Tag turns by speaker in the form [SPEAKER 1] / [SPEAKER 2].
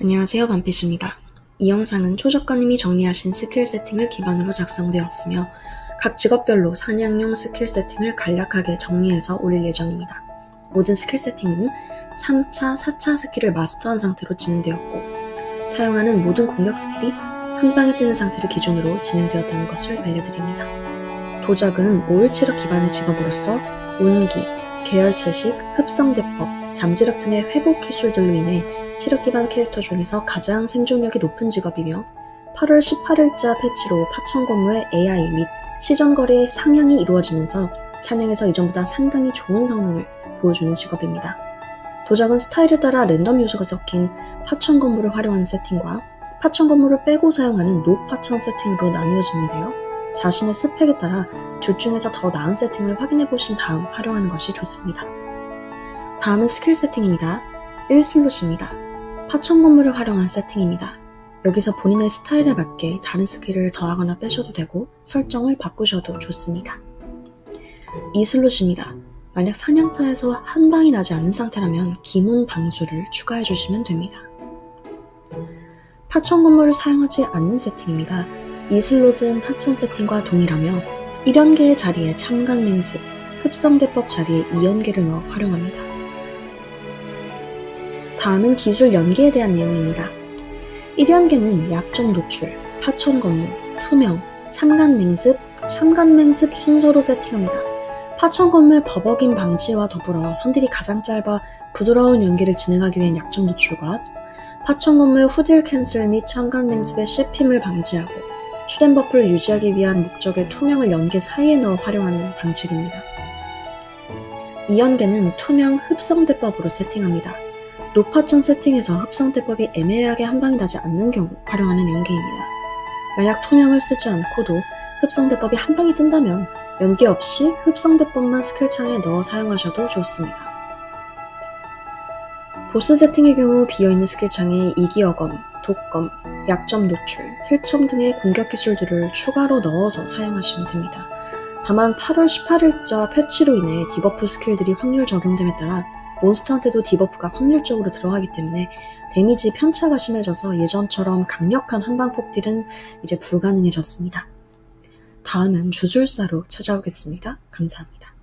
[SPEAKER 1] 안녕하세요 반피시입니다. 이 영상은 초저가님이 정리하신 스킬 세팅을 기반으로 작성되었으며 각 직업별로 사냥용 스킬 세팅을 간략하게 정리해서 올릴 예정입니다. 모든 스킬 세팅은 3차, 4차 스킬을 마스터한 상태로 진행되었고 사용하는 모든 공격 스킬이 한 방에 뜨는 상태를 기준으로 진행되었다는 것을 알려드립니다. 도적은 5일7억 기반의 직업으로서 운기, 계열채식, 흡성대법, 잠지력 등의 회복 기술들로 인해 체력 기반 캐릭터 중에서 가장 생존력이 높은 직업이며 8월 18일자 패치로 파천 건물의 AI 및 시전 거래의 상향이 이루어지면서 사냥에서 이전보다 상당히 좋은 성능을 보여주는 직업입니다. 도적은 스타일에 따라 랜덤 요소가 섞인 파천 건물을 활용하는 세팅과 파천 건물을 빼고 사용하는 노파천 세팅으로 나뉘어지는데요. 자신의 스펙에 따라 둘 중에서 더 나은 세팅을 확인해 보신 다음 활용하는 것이 좋습니다. 다음은 스킬 세팅입니다. 1슬롯입니다. 파천 건물을 활용한 세팅입니다. 여기서 본인의 스타일에 맞게 다른 스킬을 더하거나 빼셔도 되고 설정을 바꾸셔도 좋습니다. 2슬롯입니다. 만약 사냥터에서 한 방이 나지 않는 상태라면 기문 방수를 추가해 주시면 됩니다. 파천 건물을 사용하지 않는 세팅입니다. 이 슬롯은 파천 세팅과 동일하며 1연계의 자리에 참간 맹습, 흡성대법 자리에 2연계를 넣어 활용합니다. 다음은 기술 연계에 대한 내용입니다. 1연계는 약정 노출, 파천 건물, 투명, 참간 맹습, 참간 맹습 순서로 세팅합니다. 파천 건물 버벅임 방지와 더불어 선들이 가장 짧아 부드러운 연기를 진행하기 위한 약정 노출과 파천 건물 후딜 캔슬 및 참간 맹습의 씹힘을 방지하고 추된 버프를 유지하기 위한 목적의 투명을 연계 사이에 넣어 활용하는 방식입니다. 이 연계는 투명 흡성 대법으로 세팅합니다. 노파천 세팅에서 흡성대법이 애매하게 한 방이 나지 않는 경우 활용하는 연계입니다. 만약 투명을 쓰지 않고도 흡성대법이 한 방이 뜬다면 연계 없이 흡성대법만 스킬창에 넣어 사용하셔도 좋습니다. 보스 세팅의 경우 비어있는 스킬창에 이기어검, 독검, 약점 노출, 필첨 등의 공격 기술들을 추가로 넣어서 사용하시면 됩니다. 다만 8월 18일자 패치로 인해 디버프 스킬들이 확률 적용됨에 따라 몬스터한테도 디버프가 확률적으로 들어가기 때문에 데미지 편차가 심해져서 예전처럼 강력한 한방 폭 딜은 이제 불가능해졌습니다. 다음은 주술사로 찾아오겠습니다. 감사합니다.